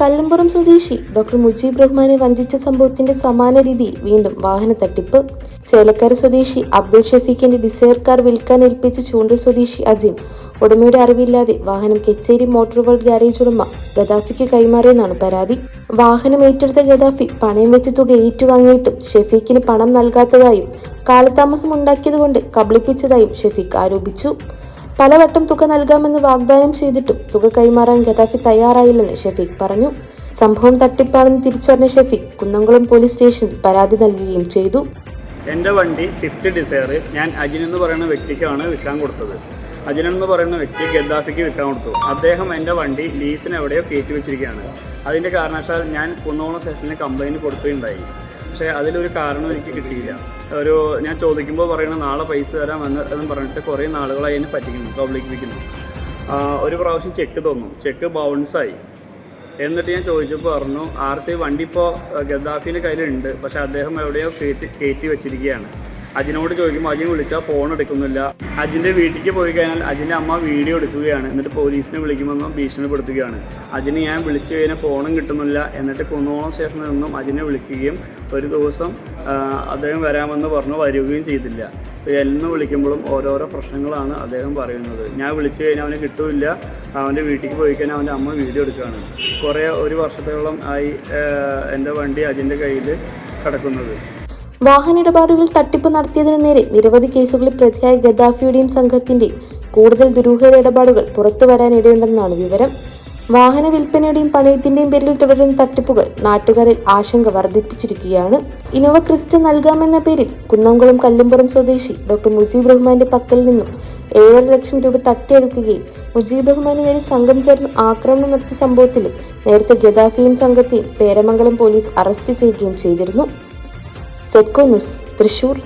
കല്ലമ്പുറം സ്വദേശി ഡോക്ടർ മുജീബ് റഹ്മാനെ വഞ്ചിച്ച സംഭവത്തിന്റെ സമാന രീതിയിൽ വീണ്ടും വാഹന തട്ടിപ്പ്. ചേലക്കര സ്വദേശി അബ്ദുൾ ഷഫീഖിന്റെ ഡിസയർ കാർ വിൽക്കാൻ ഏൽപ്പിച്ച ചൂണ്ടൽ സ്വദേശി അജിം. ഉടമയുടെ അറിവില്ലാതെ വാഹനം കെച്ചേരി മോട്ടോർ വേൾഡ് ഗാരേജ് ഉടമ ഗദാഫിക്ക് കൈമാറിയെന്നാണ് പരാതി. വാഹനം ഏറ്റെടുത്ത ഗദാഫി പണയം വെച്ച തുക ഏറ്റുവാങ്ങിയിട്ടും ഷെഫീഖിന് പണം നൽകാത്തതായും കാലതാമസം ഉണ്ടാക്കിയതുകൊണ്ട് കബളിപ്പിച്ചതായും ഷെഫീഖ് ആരോപിച്ചു. പലവട്ടം തുക നൽകാമെന്ന് വാഗ്ദാനം ചെയ്തിട്ടും തുക കൈമാറാൻ ഗദാഫി തയ്യാറായില്ലെന്ന് ഷെഫീഖ് പറഞ്ഞു. സംഭവം തട്ടിപ്പാണെന്ന് തിരിച്ചറിഞ്ഞ ഷെഫീഖ് കുന്നംകുളം പോലീസ് സ്റ്റേഷനിൽ പരാതി നൽകുകയും ചെയ്തു. എന്റെ വണ്ടി സ്വിഫ്റ്റ് ഡിസയർ ഞാൻ അജിൻ എന്ന് പറയുന്ന വ്യക്തിക്കാണ് വിൽക്കാൻ കൊടുത്തത്. അജിൻ എന്ന് പറയുന്ന വ്യക്തി ഗദ്ദാഫിക്ക് വിൽക്കാൻ കൊടുത്തു. അദ്ദേഹം എന്റെ വണ്ടി ലീസിന് എവിടെയോ കയറ്റി വെച്ചിരിക്കുകയാണ്. അതിന്റെ കാരണവശാൽ ഞാൻ കുന്നോളം സ്റ്റേഷനിൽ കംപ്ലയിന്റ് കൊടുക്കുകയുണ്ടായി. പക്ഷേ അതിലൊരു കാരണം എനിക്ക് കിട്ടിയില്ല. ഒരു ഞാൻ ചോദിക്കുമ്പോൾ പറയുന്നത് നാളെ പൈസ തരാം എന്ന് എന്ന് പറഞ്ഞിട്ട് കുറേ നാളുകളായി എന്നെ പറ്റിക്കുന്നു കബളിപ്പിക്കുന്നു ഒരു പ്രാവശ്യം ചെക്ക് തന്നു. ചെക്ക് ബൗൺസായി എന്നിട്ട് ഞാൻ ചോദിച്ചപ്പോൾ പറഞ്ഞു ആർ സി വണ്ടി ഇപ്പോൾ ഗദ്ദാഫിന്റെ കയ്യിലുണ്ട്. പക്ഷേ അദ്ദേഹം എവിടെയോ കയറ്റി കയറ്റി വെച്ചിരിക്കുകയാണ്. അജിനോട് ചോദിക്കുമ്പോൾ അജിൻ വിളിച്ചാൽ ഫോൺ എടുക്കുന്നില്ല. അജിന്റെ വീട്ടിലേക്ക് പോയി കഴിഞ്ഞാൽ അജിന്റെ അമ്മ വീഡിയോ എടുക്കുകയാണ്. എന്നിട്ട് പോലീസിനെ വിളിക്കുമെന്നും ഭീഷണിപ്പെടുത്തുകയാണ്. അജിന് ഞാൻ വിളിച്ചു കഴിഞ്ഞാൽ ഫോണും കിട്ടുന്നില്ല. എന്നിട്ട് കുന്നോളം സ്റ്റേഷനിൽ നിന്നും അജിനെ വിളിക്കുകയും ഒരു ദിവസം അദ്ദേഹം വരാമെന്ന് പറഞ്ഞു വരികയും ചെയ്തില്ല. എന്ന് വിളിക്കുമ്പോഴും ഓരോരോ പ്രശ്നങ്ങളാണ് അദ്ദേഹം പറയുന്നത്. ഞാൻ വിളിച്ചു കഴിഞ്ഞാൽ അവന് കിട്ടില്ല. അവന്റെ വീട്ടിലേക്ക് പോയി കഴിഞ്ഞാൽ അവന്റെ അമ്മ വീഡിയോ എടുക്കുകയാണ്. കുറേ ഒരു വർഷത്തോളം ആയി എന്റെ വണ്ടി അജിന്റെ കയ്യിൽ കിടക്കുന്നത്. വാഹനയിടപാടുകൾ തട്ടിപ്പ് നടത്തിയതിനു നേരെ നിരവധി കേസുകളിൽ പ്രതിയായ ഗദ്ദാഫിയുടെയും സംഘത്തിന്റെ കൂടുതൽ ദുരൂഹത ഇടപാടുകൾ പുറത്തു വരാനിടയുണ്ടെന്നാണ് വിവരം. വാഹന വിൽപ്പനയുടെയും പണയത്തിന്റെയും പേരിൽ തുടരുന്ന തട്ടിപ്പുകൾ നാട്ടുകാരിൽ ആശങ്ക വർദ്ധിപ്പിച്ചിരിക്കുകയാണ്. ഇനോവ ക്രിസ്റ്റ നൽകാമെന്ന പേരിൽ കുന്നംകുളം കല്ലുംപുറം സ്വദേശി ഡോക്ടർ മുജീബ് റഹ്മാന്റെ പക്കൽ നിന്നും ഏഴര ലക്ഷം രൂപ തട്ടിയെടുക്കുകയും മുജീബ് റഹ്മാന് നേരെ സംഘം ചേർന്ന് ആക്രമണം നടത്തിയ സംഭവത്തിലും നേരത്തെ ഗദാഫിയും സംഘത്തെയും പേരമംഗലം പോലീസ് അറസ്റ്റ് ചെയ്യുകയും ചെയ്തിരുന്നു. SETCO news Thrissur